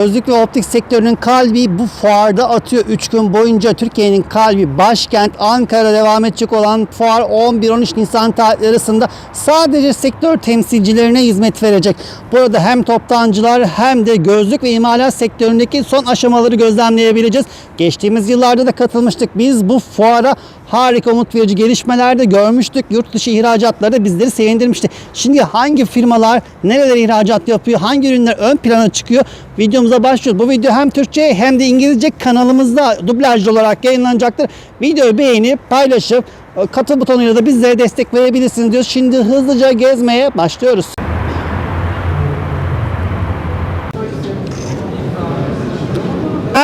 Gözlük ve optik sektörünün kalbi bu fuarda atıyor. 3 gün boyunca Türkiye'nin kalbi başkent Ankara devam edecek olan fuar 11-13 Nisan tarihleri arasında sadece sektör temsilcilerine hizmet verecek. Burada hem toptancılar hem de gözlük ve imalat sektöründeki son aşamaları gözlemleyebileceğiz. Geçtiğimiz yıllarda da katılmıştık. Biz bu fuara harika umut verici gelişmeler de görmüştük. Yurt dışı ihracatları da bizleri sevindirmişti. Şimdi hangi firmalar nereler ihracat yapıyor, hangi ürünler ön plana çıkıyor videomuza başlıyoruz. Bu video hem Türkçe hem de İngilizce kanalımızda dublajlı olarak yayınlanacaktır. Videoyu beğenip paylaşıp e, katıl butonuyla da bizlere destek verebilirsiniz diyoruz. Şimdi hızlıca gezmeye başlıyoruz.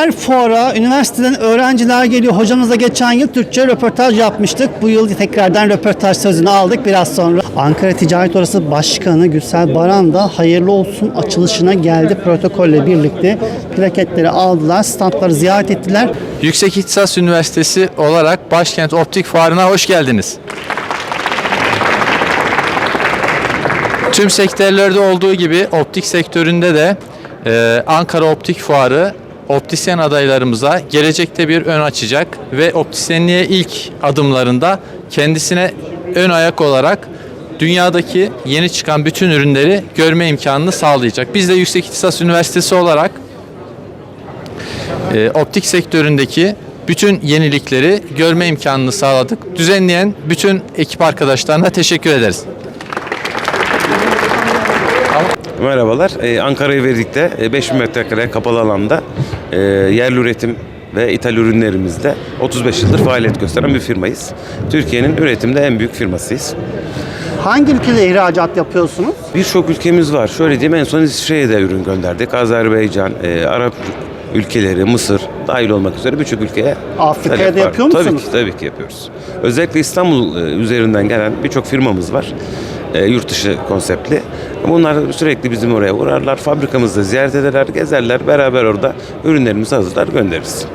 Her fuara üniversiteden öğrenciler geliyor. Hocamızla geçen yıl Türkçe röportaj yapmıştık. Bu yıl tekrardan röportaj sözünü aldık biraz sonra. Ankara Ticaret Odası Başkanı Gürsel Baran da hayırlı olsun açılışına geldi. Protokolle birlikte plaketleri aldılar, standları ziyaret ettiler. Yüksek İhtisas Üniversitesi olarak Başkent Optik Fuarı'na hoş geldiniz. Tüm sektörlerde olduğu gibi optik sektöründe de e, Ankara Optik Fuarı optisyen adaylarımıza gelecekte bir ön açacak ve optisyenliğe ilk adımlarında kendisine ön ayak olarak dünyadaki yeni çıkan bütün ürünleri görme imkanını sağlayacak. Biz de Yüksek İhtisas Üniversitesi olarak e, optik sektöründeki bütün yenilikleri görme imkanını sağladık. Düzenleyen bütün ekip arkadaşlarına teşekkür ederiz. Merhabalar. Ee, Ankara'yı verdikte e, 5000 metrekare kapalı alanda e, yerli üretim ve ithal ürünlerimizde 35 yıldır faaliyet gösteren bir firmayız. Türkiye'nin üretimde en büyük firmasıyız. Hangi ülkede ihracat yapıyorsunuz? Birçok ülkemiz var. Şöyle diyeyim en son İsviçre'ye de ürün gönderdik. Azerbaycan, e, Arap ülkeleri, Mısır dahil olmak üzere birçok ülkeye Afrika'ya da var. yapıyor Tabii musunuz? ki, tabii ki yapıyoruz. Özellikle İstanbul e, üzerinden gelen birçok firmamız var. E, yurt dışı konseptli. Bunlar sürekli bizim oraya uğrarlar. Fabrikamızda ziyaret ederler, gezerler. Beraber orada ürünlerimizi hazırlar, göndeririz.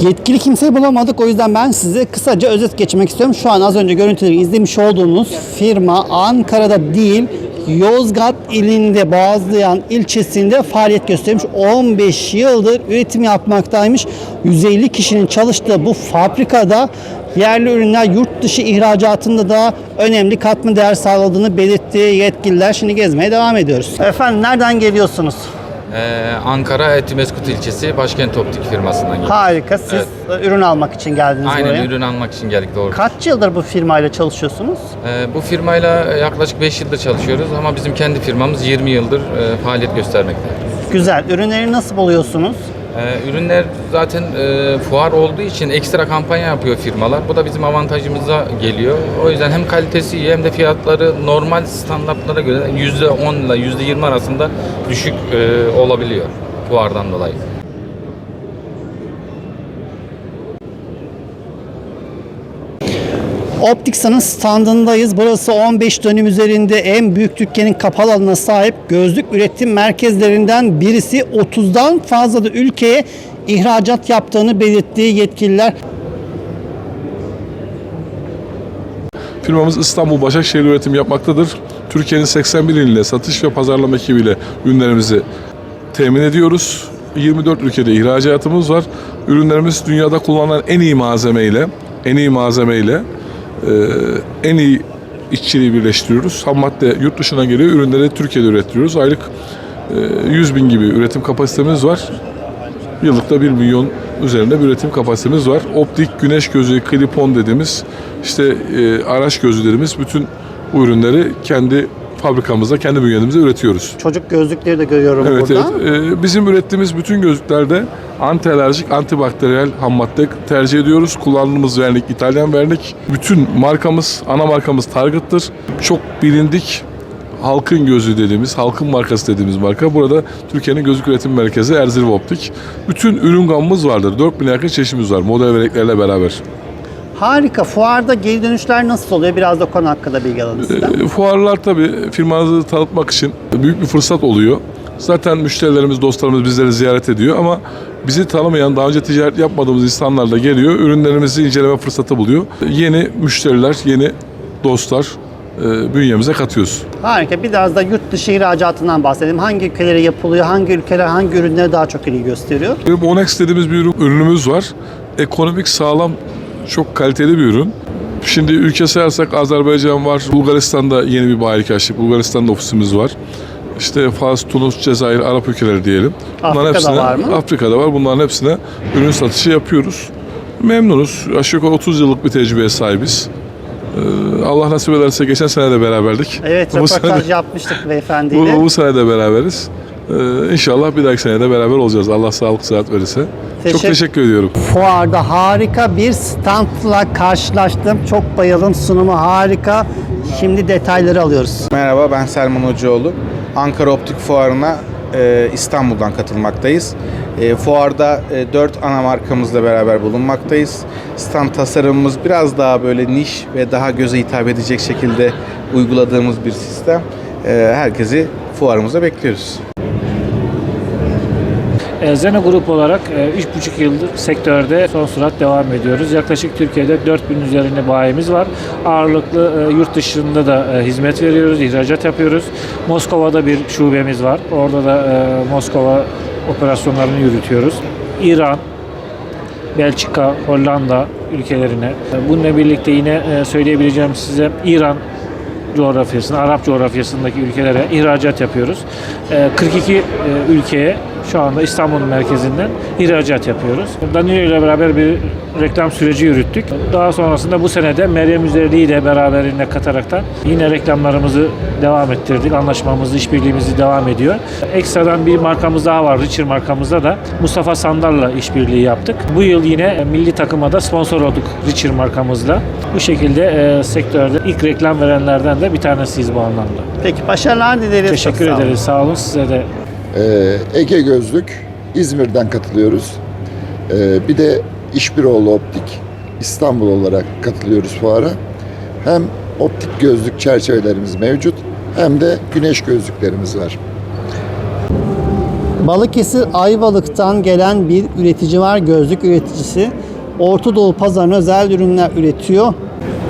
Yetkili kimseyi bulamadık o yüzden ben size kısaca özet geçmek istiyorum. Şu an az önce görüntüleri izlemiş olduğunuz firma Ankara'da değil Yozgat ilinde Boğazlayan ilçesinde faaliyet göstermiş. 15 yıldır üretim yapmaktaymış. 150 kişinin çalıştığı bu fabrikada yerli ürünler yurt dışı ihracatında da önemli katma değer sağladığını belirtti yetkililer. Şimdi gezmeye devam ediyoruz. Efendim nereden geliyorsunuz? Ee, Ankara Etimeskut ilçesi Başkent Optik firmasından geliyoruz. Harika. Siz Evet. ürün almak için geldiniz Aynen buraya. ürün almak için geldik doğru. Kaç yıldır bu firmayla çalışıyorsunuz? Ee, bu firmayla yaklaşık 5 yıldır çalışıyoruz ama bizim kendi firmamız 20 yıldır e, faaliyet göstermekte. Güzel. Ürünleri nasıl buluyorsunuz? Ee, ürünler zaten e, fuar olduğu için ekstra kampanya yapıyor firmalar. Bu da bizim avantajımıza geliyor. O yüzden hem kalitesi iyi hem de fiyatları normal standartlara göre %10 ile %20 arasında düşük e, olabiliyor fuardan dolayı. Optiksa'nın standındayız. Burası 15 dönüm üzerinde en büyük Türkiye'nin kapalı alanına sahip gözlük üretim merkezlerinden birisi. 30'dan fazla da ülkeye ihracat yaptığını belirttiği yetkililer. Firmamız İstanbul Başakşehir üretim yapmaktadır. Türkiye'nin 81 iline satış ve pazarlama ekibiyle ürünlerimizi temin ediyoruz. 24 ülkede ihracatımız var. Ürünlerimiz dünyada kullanılan en iyi malzemeyle, en iyi malzemeyle en iyi işçiliği birleştiriyoruz. Ham madde yurt dışına geliyor, ürünleri Türkiye'de üretiyoruz. Aylık e, 100 bin gibi üretim kapasitemiz var. Yıllıkta 1 milyon üzerinde bir üretim kapasitemiz var. Optik, güneş gözü, klipon dediğimiz işte e, araç gözlülerimiz bütün ürünleri kendi fabrikamızda, kendi bünyemizde üretiyoruz. Çocuk gözlükleri de görüyorum Evet, burada. evet. E, bizim ürettiğimiz bütün gözlüklerde anti alerjik, antibakteriyel ham madde tercih ediyoruz. Kullandığımız vernik İtalyan vernik. Bütün markamız, ana markamız Target'tır. Çok bilindik halkın gözü dediğimiz, halkın markası dediğimiz marka. Burada Türkiye'nin gözlük üretim merkezi Erzurum Optik. Bütün ürün gamımız vardır. 4000 yakın çeşitimiz var model ve renklerle beraber. Harika. Fuarda geri dönüşler nasıl oluyor? Biraz da konu hakkında bilgi alalım sizden. E, Fuarlar tabii firmanızı tanıtmak için büyük bir fırsat oluyor. Zaten müşterilerimiz, dostlarımız bizleri ziyaret ediyor ama bizi tanımayan, daha önce ticaret yapmadığımız insanlar da geliyor. Ürünlerimizi inceleme fırsatı buluyor. Yeni müşteriler, yeni dostlar e, bünyemize katıyoruz. Harika. Biraz da yurt dışı ihracatından bahsedelim. Hangi ülkelere yapılıyor? Hangi ülkeler hangi ürünlere daha çok ilgi gösteriyor? Bizim Onex dediğimiz bir ürün- ürünümüz var. Ekonomik sağlam, çok kaliteli bir ürün. Şimdi ülke sayarsak Azerbaycan var, Bulgaristan'da yeni bir bayilik açtık. Bulgaristan'da ofisimiz var. İşte Fas, Tunus, Cezayir, Arap ülkeleri diyelim. Afrika'da var mı? Afrika'da var. Bunların hepsine ürün satışı yapıyoruz. Memnunuz. Aşağı yukarı 30 yıllık bir tecrübeye sahibiz. Ee, Allah nasip ederse geçen sene de beraberdik. Evet, Bu sene- röportaj yapmıştık beyefendiyle. bu, bu sene de beraberiz. Ee, inşallah bir dahaki sene de beraber olacağız. Allah sağlık sıhhat verirse. Çok Teşekkür- teşekkür ediyorum. Fuarda harika bir standla karşılaştım. Çok bayıldım. Sunumu harika. Şimdi detayları alıyoruz. Merhaba ben Selman Hocaoğlu. Ankara Optik Fuarı'na e, İstanbul'dan katılmaktayız. E, fuarda e, 4 ana markamızla beraber bulunmaktayız. Stand tasarımımız biraz daha böyle niş ve daha göze hitap edecek şekilde uyguladığımız bir sistem. E, herkesi fuarımıza bekliyoruz. E, Zeno Grup olarak e, üç buçuk yıldır sektörde son sürat devam ediyoruz. Yaklaşık Türkiye'de 4000 üzerinde bayimiz var. Ağırlıklı e, yurt dışında da e, hizmet veriyoruz, ihracat yapıyoruz. Moskova'da bir şubemiz var. Orada da e, Moskova operasyonlarını yürütüyoruz. İran, Belçika, Hollanda ülkelerine. Bununla birlikte yine söyleyebileceğim size İran coğrafyasına, Arap coğrafyasındaki ülkelere ihracat yapıyoruz. Ee, 42 e, ülkeye şu anda İstanbul merkezinden ihracat yapıyoruz. Danilo ile beraber bir reklam süreci yürüttük. Daha sonrasında bu senede Meryem Üzerli'yi de beraberinde kataraktan yine reklamlarımızı devam ettirdik. Anlaşmamızı, işbirliğimizi devam ediyor. Ekstradan bir markamız daha var. Richard markamızda da Mustafa Sandal'la işbirliği yaptık. Bu yıl yine milli takıma da sponsor olduk Richard markamızla. Bu şekilde e, sektörde ilk reklam verenlerden de bir tanesiyiz bu anlamda. Peki başarılar dileriz. Teşekkür ederiz. Sağ olun size de. Ee, Ege Gözlük İzmir'den katılıyoruz. Ee, bir de İşbiroğlu Optik İstanbul olarak katılıyoruz fuara. Hem optik gözlük çerçevelerimiz mevcut hem de güneş gözlüklerimiz var. Balıkesir Ayvalık'tan gelen bir üretici var, gözlük üreticisi. Orta Doğu pazarına özel ürünler üretiyor.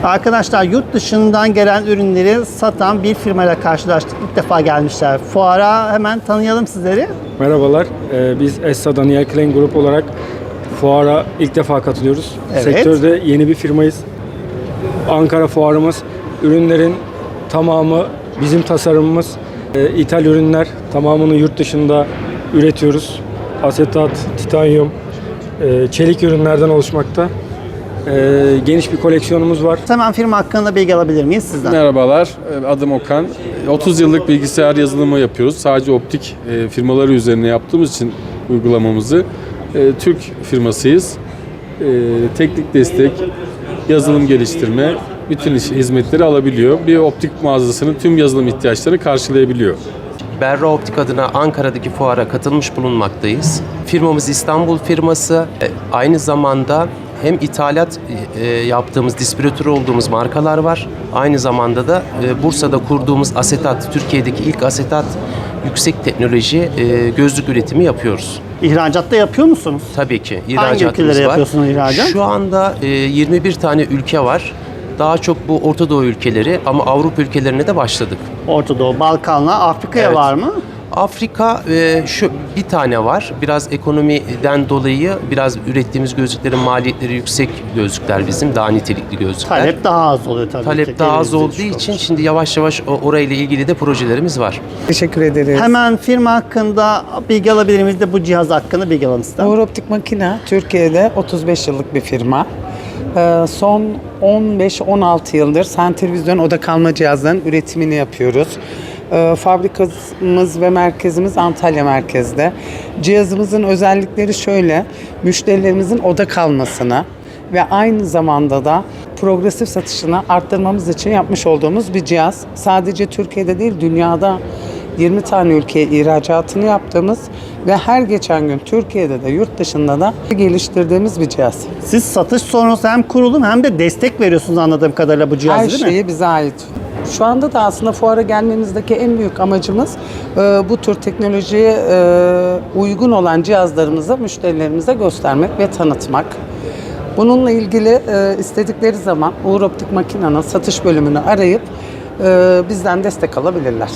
Arkadaşlar yurt dışından gelen ürünleri satan bir firmayla karşılaştık. İlk defa gelmişler. Fuara hemen tanıyalım sizleri. Merhabalar, ee, biz Essa Daniel Klein Grup olarak fuara ilk defa katılıyoruz. Evet. Sektörde yeni bir firmayız. Ankara fuarımız, ürünlerin tamamı bizim tasarımımız. Ee, İthal ürünler tamamını yurt dışında üretiyoruz. Asetat, titanyum, e, çelik ürünlerden oluşmakta. Ee, Geniş bir koleksiyonumuz var. Hemen firma hakkında bilgi alabilir miyiz sizden? Merhabalar, adım Okan. 30 yıllık bilgisayar yazılımı yapıyoruz. Sadece optik e, firmaları üzerine yaptığımız için uygulamamızı e, Türk firmasıyız. E, Teknik destek, yazılım geliştirme, bütün iş hizmetleri alabiliyor. Bir optik mağazasının tüm yazılım ihtiyaçlarını karşılayabiliyor. Berra Optik adına Ankara'daki fuara katılmış bulunmaktayız. Firmamız İstanbul firması. E, Aynı zamanda hem ithalat e, yaptığımız, distribütör olduğumuz markalar var. Aynı zamanda da e, Bursa'da kurduğumuz asetat, Türkiye'deki ilk asetat yüksek teknoloji e, gözlük üretimi yapıyoruz. İhracatta yapıyor musunuz? Tabii ki Hangi ülkelere var. yapıyorsunuz ihracat? Şu anda e, 21 tane ülke var. Daha çok bu Orta Doğu ülkeleri ama Avrupa ülkelerine de başladık. Orta Doğu, Balkanlar, Afrika'ya Evet. var mı? Afrika e, şu bir tane var. Biraz ekonomiden dolayı biraz ürettiğimiz gözlüklerin maliyetleri yüksek gözlükler bizim. Daha nitelikli gözlükler. Talep daha az oluyor tabii ki. Talep daha az olduğu için olur. şimdi yavaş yavaş orayla ilgili de projelerimiz var. Teşekkür ederiz. Hemen firma hakkında bilgi alabilir miyiz de bu cihaz hakkında bilgi alalım sizden. Uğur Optik Makine Türkiye'de 35 yıllık bir firma. Ee, Son 15-16 yıldır sentelevizyon oda kalma cihazlarının üretimini yapıyoruz. Ee, Fabrikamız ve merkezimiz Antalya merkezde. Cihazımızın özellikleri şöyle, müşterilerimizin oda kalmasını ve aynı zamanda da progresif satışını arttırmamız için yapmış olduğumuz bir cihaz. Sadece Türkiye'de değil, dünyada 20 tane ülkeye ihracatını yaptığımız ve her geçen gün Türkiye'de de yurt dışında da geliştirdiğimiz bir cihaz. Siz satış sonrası hem kurulum hem de destek veriyorsunuz anladığım kadarıyla bu cihazı Her değil mi? şeyi bize ait. Şu anda da aslında fuara gelmemizdeki en büyük amacımız e, bu tür teknolojiye e, uygun olan cihazlarımızı müşterilerimize göstermek ve tanıtmak. Bununla ilgili e, istedikleri zaman Uğur Optik Makina'nın satış bölümünü arayıp e, bizden destek alabilirler.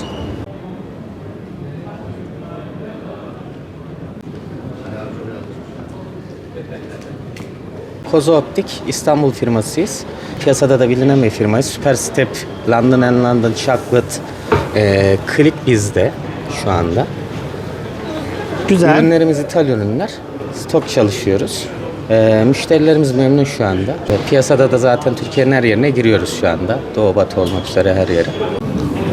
Kozo Optik İstanbul firmasıyız. Piyasada da bilinen bir firmayız. Super Step, London and London, Chocolate, e, Click bizde şu anda. Güzel. Ürünlerimiz ithal ürünler. Stok çalışıyoruz. E, müşterilerimiz memnun şu anda. E, piyasada da zaten Türkiye'nin her yerine giriyoruz şu anda. Doğu batı olmak üzere her yere.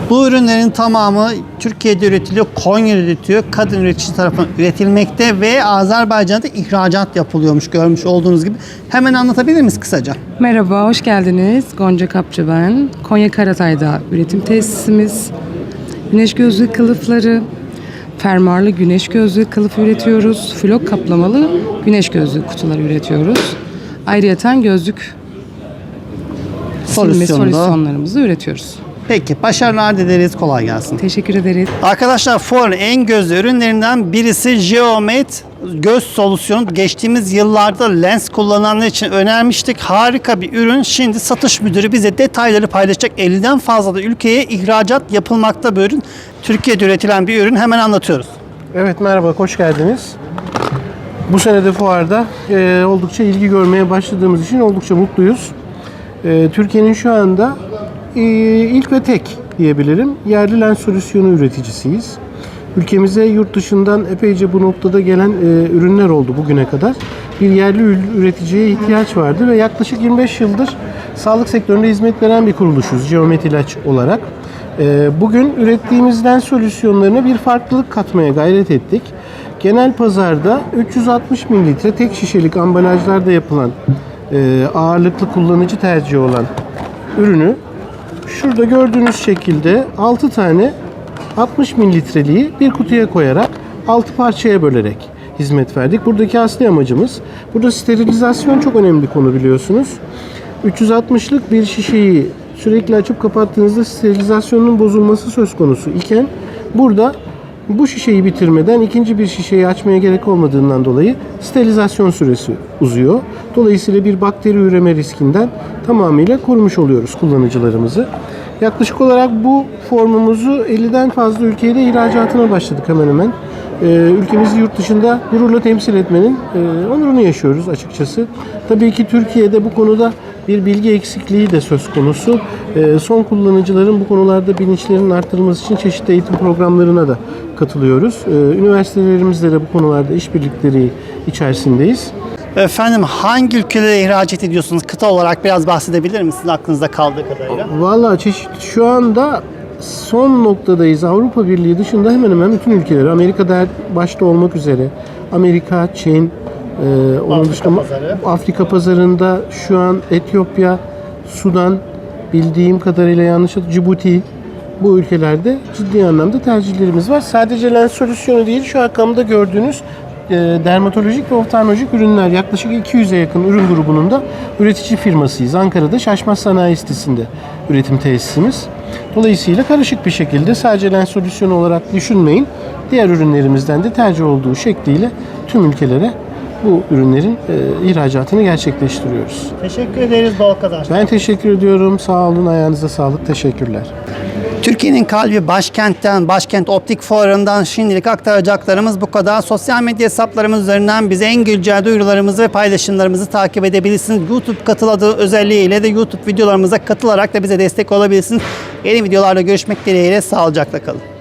Bu ürünlerin tamamı Türkiye'de üretiliyor, Konya'da üretiliyor, kadın üretici tarafından üretilmekte ve Azerbaycan'da ihracat yapılıyormuş görmüş olduğunuz gibi. Hemen anlatabilir miyiz kısaca? Merhaba, hoş geldiniz. Gonca Kapçı ben. Konya Karatay'da üretim tesisimiz. Güneş gözlüğü kılıfları, fermuarlı güneş gözlüğü kılıf üretiyoruz. Flok kaplamalı güneş gözlüğü kutuları üretiyoruz. Ayrıyeten gözlük silme solüsyonlarımızı üretiyoruz. Peki başarılar dileriz, kolay gelsin. Teşekkür ederiz. Arkadaşlar fuarın en gözde ürünlerinden birisi Geomet göz solüsyonu. Geçtiğimiz yıllarda lens kullananlar için önermiştik. Harika bir ürün. Şimdi satış müdürü bize detayları paylaşacak. 50'den fazla da ülkeye ihracat yapılmakta bu ürün. Türkiye'de üretilen bir ürün. Hemen anlatıyoruz. Evet merhaba, hoş geldiniz. Bu sene de fuarda e, oldukça ilgi görmeye başladığımız için oldukça mutluyuz. E, Türkiye'nin şu anda ilk ve tek diyebilirim yerli lens solüsyonu üreticisiyiz. Ülkemize yurt dışından epeyce bu noktada gelen e, ürünler oldu bugüne kadar. Bir yerli üreticiye ihtiyaç vardı ve yaklaşık 25 yıldır sağlık sektöründe hizmet veren bir kuruluşuz Geomet İlaç olarak. E, bugün ürettiğimiz lens solüsyonlarına bir farklılık katmaya gayret ettik. Genel pazarda 360 mililitre tek şişelik ambalajlarda yapılan e, ağırlıklı kullanıcı tercihi olan ürünü şurada gördüğünüz şekilde 6 tane 60 mililitreliği bir kutuya koyarak 6 parçaya bölerek hizmet verdik. Buradaki asli amacımız, burada sterilizasyon çok önemli bir konu biliyorsunuz. 360'lık bir şişeyi sürekli açıp kapattığınızda sterilizasyonun bozulması söz konusu iken burada bu şişeyi bitirmeden ikinci bir şişeyi açmaya gerek olmadığından dolayı sterilizasyon süresi uzuyor. Dolayısıyla bir bakteri üreme riskinden tamamıyla korumuş oluyoruz kullanıcılarımızı. Yaklaşık olarak bu formumuzu 50'den fazla ülkeye de ihracatına başladık hemen hemen. Ee, ülkemizi yurt dışında gururla temsil etmenin e, onurunu yaşıyoruz açıkçası. Tabii ki Türkiye'de bu konuda bir bilgi eksikliği de söz konusu. Ee, son kullanıcıların bu konularda bilinçlerinin arttırılması için çeşitli eğitim programlarına da katılıyoruz. Ee, üniversitelerimizle de bu konularda işbirlikleri içerisindeyiz. Efendim hangi ülkelere ihracat ediyorsunuz? Kıta olarak biraz bahsedebilir misiniz aklınızda kaldığı kadarıyla? Vallahi çeşit şu anda son noktadayız. Avrupa Birliği dışında hemen hemen bütün ülkeler, Amerika'da başta olmak üzere, Amerika, Çin, e, onun Afrika dışında pazarı. Afrika pazarında şu an Etiyopya, Sudan, bildiğim kadarıyla yanlış Cibuti bu ülkelerde ciddi anlamda tercihlerimiz var. Sadece lens solüsyonu değil şu arkamda gördüğünüz e, dermatolojik ve oftalmolojik ürünler yaklaşık 200'e yakın ürün grubunun da üretici firmasıyız. Ankara'da Şaşmaz Sanayi sitesinde üretim tesisimiz. Dolayısıyla karışık bir şekilde sadece lens solüsyonu olarak düşünmeyin. Diğer ürünlerimizden de tercih olduğu şekliyle tüm ülkelere bu ürünlerin e, ihracatını gerçekleştiriyoruz. Teşekkür ederiz bol kazanç. Ben teşekkür ediyorum. Sağ olun. Ayağınıza sağlık. Teşekkürler. Türkiye'nin kalbi başkentten, Başkent Optik Fuarı'ndan şimdilik aktaracaklarımız bu kadar. Sosyal medya hesaplarımız üzerinden bize en güncel duyurularımızı ve paylaşımlarımızı takip edebilirsiniz. YouTube katıl adı özelliğiyle de YouTube videolarımıza katılarak da bize destek olabilirsiniz. Yeni videolarda görüşmek dileğiyle sağlıcakla kalın.